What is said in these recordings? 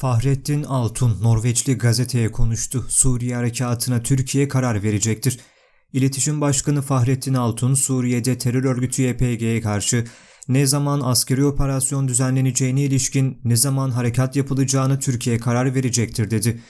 Fahrettin Altun Norveçli gazeteye konuştu. Suriye harekatına Türkiye karar verecektir. İletişim Başkanı Fahrettin Altun, Suriye'de terör örgütü YPG'ye karşı ne zaman askeri operasyon düzenleneceğine ilişkin ne zaman harekat yapılacağını Türkiye karar verecektir dedi.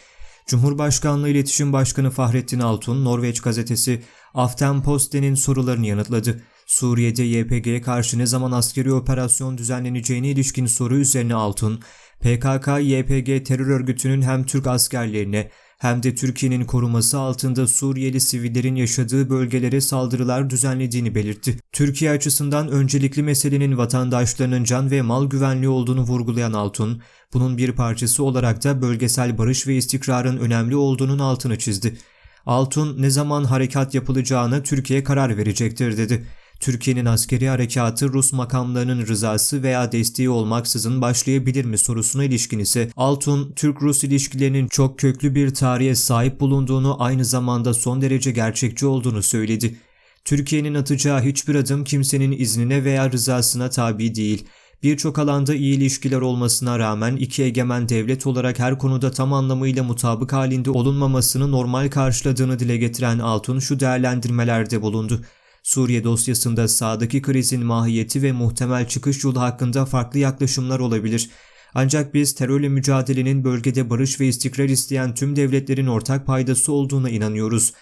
Cumhurbaşkanlığı İletişim Başkanı Fahrettin Altun, Norveç gazetesi Aftenposten'in sorularını yanıtladı. Suriye'de YPG'ye karşı ne zaman askeri operasyon düzenleneceğine ilişkin soru üzerine Altun, PKK-YPG terör örgütünün hem Türk askerlerine hem de Türkiye'nin koruması altında Suriyeli sivillerin yaşadığı bölgelere saldırılar düzenlediğini belirtti. Türkiye açısından öncelikli meselenin vatandaşlarının can ve mal güvenliği olduğunu vurgulayan Altun, bunun bir parçası olarak da bölgesel barış ve istikrarın önemli olduğunun altını çizdi. Altun ne zaman harekat yapılacağına Türkiye karar verecektir dedi. Türkiye'nin askeri harekatı Rus makamlarının rızası veya desteği olmaksızın başlayabilir mi sorusuna ilişkin ise Altun, Türk-Rus ilişkilerinin çok köklü bir tarihe sahip bulunduğunu aynı zamanda son derece gerçekçi olduğunu söyledi. Türkiye'nin atacağı hiçbir adım kimsenin iznine veya rızasına tabi değil. Birçok alanda iyi ilişkiler olmasına rağmen iki egemen devlet olarak her konuda tam anlamıyla mutabık halinde olunmamasını normal karşıladığını dile getiren Altun şu değerlendirmelerde bulundu. Suriye dosyasında sağdaki krizin mahiyeti ve muhtemel çıkış yolu hakkında farklı yaklaşımlar olabilir. Ancak biz terörle mücadelenin bölgede barış ve istikrar isteyen tüm devletlerin ortak paydası olduğuna inanıyoruz.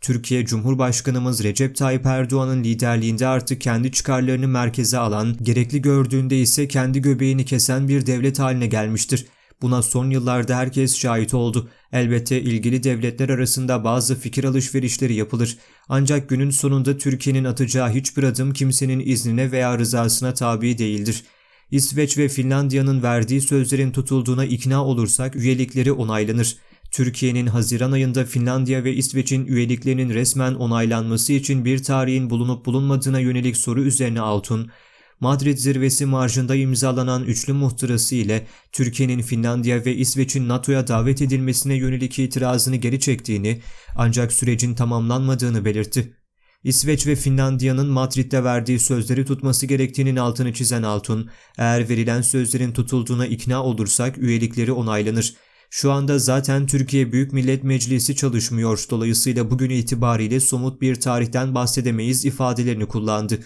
Türkiye Cumhurbaşkanımız Recep Tayyip Erdoğan'ın liderliğinde artık kendi çıkarlarını merkeze alan, gerekli gördüğünde ise kendi göbeğini kesen bir devlet haline gelmiştir. Buna son yıllarda herkes şahit oldu. Elbette ilgili devletler arasında bazı fikir alışverişleri yapılır. Ancak günün sonunda Türkiye'nin atacağı hiçbir adım kimsenin iznine veya rızasına tabi değildir. İsveç ve Finlandiya'nın verdiği sözlerin tutulduğuna ikna olursak üyelikleri onaylanır. Türkiye'nin Haziran ayında Finlandiya ve İsveç'in üyeliklerinin resmen onaylanması için bir tarihin bulunup bulunmadığına yönelik soru üzerine Altun, Madrid zirvesi marjında imzalanan üçlü muhtırası ile Türkiye'nin Finlandiya ve İsveç'in NATO'ya davet edilmesine yönelik itirazını geri çektiğini ancak sürecin tamamlanmadığını belirtti. İsveç ve Finlandiya'nın Madrid'de verdiği sözleri tutması gerektiğinin altını çizen Altun, eğer verilen sözlerin tutulduğuna ikna olursak üyelikleri onaylanır. Şu anda zaten Türkiye Büyük Millet Meclisi çalışmıyor. Dolayısıyla bugün itibariyle somut bir tarihten bahsedemeyiz ifadelerini kullandı.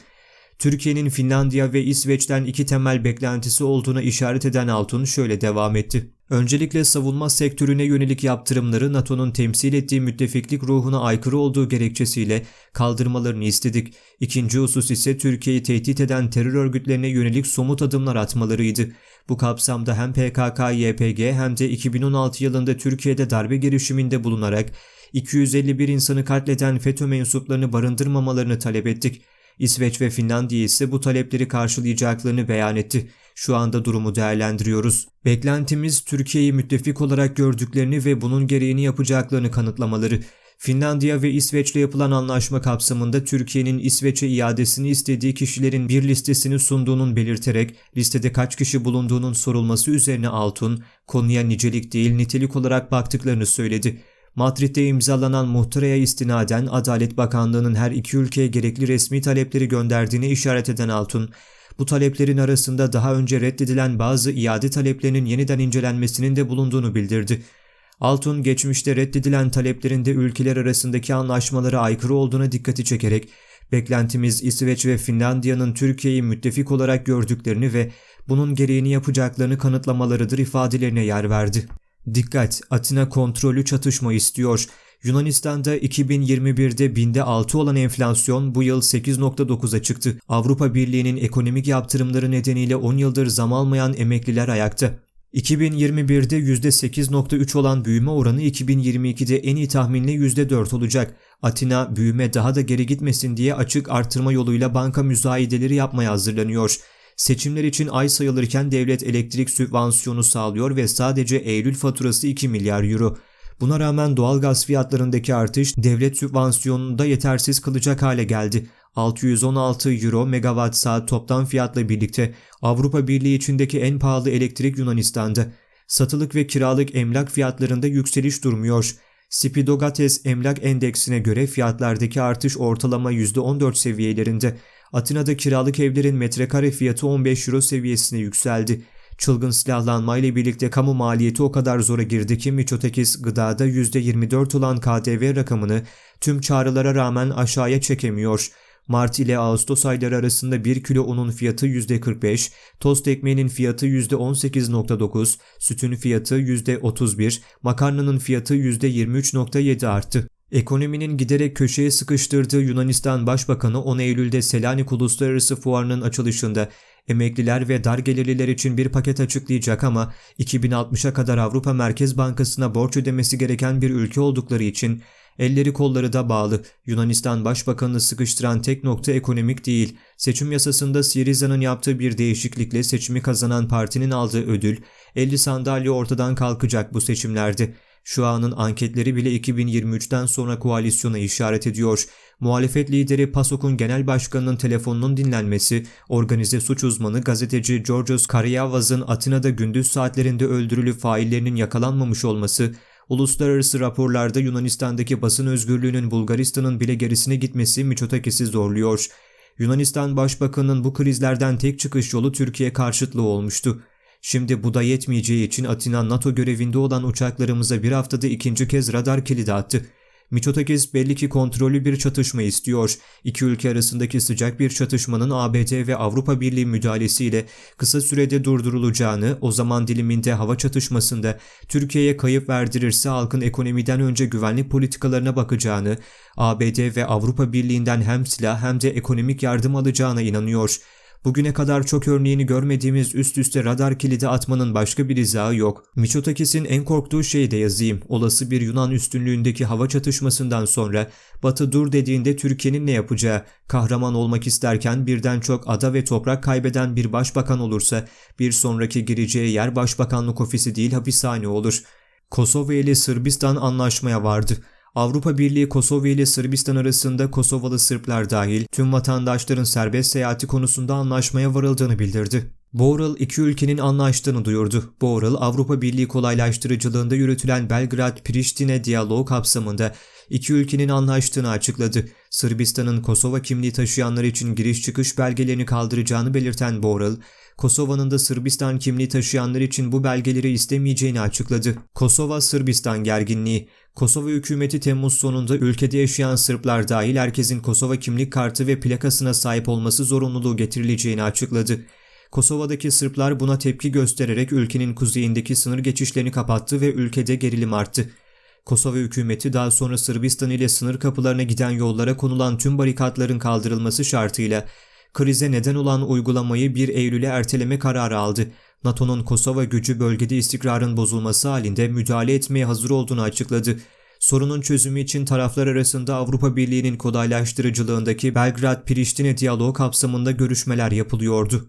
Türkiye'nin Finlandiya ve İsveç'ten iki temel beklentisi olduğuna işaret eden Altun şöyle devam etti. Öncelikle savunma sektörüne yönelik yaptırımları NATO'nun temsil ettiği müttefiklik ruhuna aykırı olduğu gerekçesiyle kaldırmalarını istedik. İkinci husus ise Türkiye'yi tehdit eden terör örgütlerine yönelik somut adımlar atmalarıydı. Bu kapsamda hem PKK-YPG hem de 2016 yılında Türkiye'de darbe girişiminde bulunarak 251 insanı katleden FETÖ mensuplarını barındırmamalarını talep ettik. İsveç ve Finlandiya ise bu talepleri karşılayacaklarını beyan etti. Şu anda durumu değerlendiriyoruz. Beklentimiz Türkiye'yi müttefik olarak gördüklerini ve bunun gereğini yapacaklarını kanıtlamaları. Finlandiya ve İsveç'le yapılan anlaşma kapsamında Türkiye'nin İsveç'e iadesini istediği kişilerin bir listesini sunduğunun belirterek listede kaç kişi bulunduğunun sorulması üzerine Altun, konuya nicelik değil nitelik olarak baktıklarını söyledi. Madrid'de imzalanan muhtıraya istinaden Adalet Bakanlığı'nın her iki ülkeye gerekli resmi talepleri gönderdiğine işaret eden Altun, bu taleplerin arasında daha önce reddedilen bazı iade taleplerinin yeniden incelenmesinin de bulunduğunu bildirdi. Altun geçmişte reddedilen taleplerinde ülkeler arasındaki anlaşmalara aykırı olduğuna dikkati çekerek beklentimiz İsveç ve Finlandiya'nın Türkiye'yi müttefik olarak gördüklerini ve bunun gereğini yapacaklarını kanıtlamalarıdır ifadelerine yer verdi. Dikkat! Atina kontrolü çatışma istiyor. Yunanistan'da 2021'de binde 6 olan enflasyon bu yıl 8.9'a çıktı. Avrupa Birliği'nin ekonomik yaptırımları nedeniyle 10 yıldır zam almayan emekliler ayakta. 2021'de %8.3 olan büyüme oranı 2022'de en iyi tahminle %4 olacak. Atina büyüme daha da geri gitmesin diye açık artırma yoluyla banka müzayedeleri yapmaya hazırlanıyor. Seçimler için ay sayılırken devlet elektrik sübvansiyonu sağlıyor ve sadece Eylül faturası 2 milyar euro. Buna rağmen doğalgaz fiyatlarındaki artış devlet sübvansiyonunu da yetersiz kılacak hale geldi. 616 euro megawatt saat toptan fiyatla birlikte Avrupa Birliği içindeki en pahalı elektrik Yunanistan'da. Satılık ve kiralık emlak fiyatlarında yükseliş durmuyor. Spidogates emlak endeksine göre fiyatlardaki artış ortalama %14 seviyelerinde. Atina'da kiralık evlerin metrekare fiyatı 15 euro seviyesine yükseldi. Çılgın silahlanmayla birlikte kamu maliyeti o kadar zora girdi ki Miçotakis gıdada %24 olan KDV rakamını tüm çağrılara rağmen aşağıya çekemiyor. Mart ile Ağustos ayları arasında 1 kilo unun fiyatı %45, tost ekmeğinin fiyatı %18.9, sütün fiyatı %31, makarnanın fiyatı %23.7 arttı. Ekonominin giderek köşeye sıkıştırdığı Yunanistan Başbakanı 10 Eylül'de Selanik Uluslararası Fuarı'nın açılışında emekliler ve dar gelirliler için bir paket açıklayacak ama 2060'a kadar Avrupa Merkez Bankası'na borç ödemesi gereken bir ülke oldukları için elleri kolları da bağlı. Yunanistan Başbakanını sıkıştıran tek nokta ekonomik değil. Seçim yasasında Syriza'nın yaptığı bir değişiklikle seçimi kazanan partinin aldığı ödül 50 sandalye ortadan kalkacak bu seçimlerde. Şu anın anketleri bile 2023'ten sonra koalisyona işaret ediyor. Muhalefet lideri PASOK'un genel başkanının telefonunun dinlenmesi, organize suç uzmanı gazeteci Georgios Karyavaz'ın Atina'da gündüz saatlerinde öldürülüp faillerinin yakalanmamış olması, uluslararası raporlarda Yunanistan'daki basın özgürlüğünün Bulgaristan'ın bile gerisine gitmesi Miçotakis'i zorluyor. Yunanistan Başbakanı'nın bu krizlerden tek çıkış yolu Türkiye karşıtlığı olmuştu. Şimdi bu da yetmeyeceği için Atina NATO görevinde olan uçaklarımıza bir haftada ikinci kez radar kilidi attı. Miçotakis belli ki kontrollü bir çatışma istiyor. İki ülke arasındaki sıcak bir çatışmanın ABD ve Avrupa Birliği müdahalesiyle kısa sürede durdurulacağını, o zaman diliminde hava çatışmasında Türkiye'ye kayıp verdirirse halkın ekonomiden önce güvenlik politikalarına bakacağını, ABD ve Avrupa Birliği'nden hem silah hem de ekonomik yardım alacağına inanıyor. Bugüne kadar çok örneğini görmediğimiz üst üste radar kilidi atmanın başka bir izahı yok. Miçotakis'in en korktuğu şey de yazayım. Olası bir Yunan üstünlüğündeki hava çatışmasından sonra Batı dur dediğinde Türkiye'nin ne yapacağı, kahraman olmak isterken birden çok ada ve toprak kaybeden bir başbakan olursa bir sonraki gireceği yer başbakanlık ofisi değil hapishane olur. Kosova ile Sırbistan anlaşmaya vardı. Avrupa Birliği Kosova ile Sırbistan arasında Kosovalı Sırplar dahil tüm vatandaşların serbest seyahati konusunda anlaşmaya varıldığını bildirdi. Borrell iki ülkenin anlaştığını duyurdu. Borrell, Avrupa Birliği kolaylaştırıcılığında yürütülen Belgrad-Priştine diyaloğu kapsamında iki ülkenin anlaştığını açıkladı. Sırbistan'ın Kosova kimliği taşıyanlar için giriş çıkış belgelerini kaldıracağını belirten Borrell, Kosova'nın da Sırbistan kimliği taşıyanlar için bu belgeleri istemeyeceğini açıkladı. Kosova-Sırbistan gerginliği Kosova hükümeti Temmuz sonunda ülkede yaşayan Sırplar dahil herkesin Kosova kimlik kartı ve plakasına sahip olması zorunluluğu getirileceğini açıkladı. Kosova'daki Sırplar buna tepki göstererek ülkenin kuzeyindeki sınır geçişlerini kapattı ve ülkede gerilim arttı. Kosova hükümeti daha sonra Sırbistan ile sınır kapılarına giden yollara konulan tüm barikatların kaldırılması şartıyla krize neden olan uygulamayı 1 Eylül'e erteleme kararı aldı. NATO'nun Kosova gücü bölgede istikrarın bozulması halinde müdahale etmeye hazır olduğunu açıkladı. Sorunun çözümü için taraflar arasında Avrupa Birliği'nin kolaylaştırıcılığındaki Belgrad-Priştine diyaloğu kapsamında görüşmeler yapılıyordu.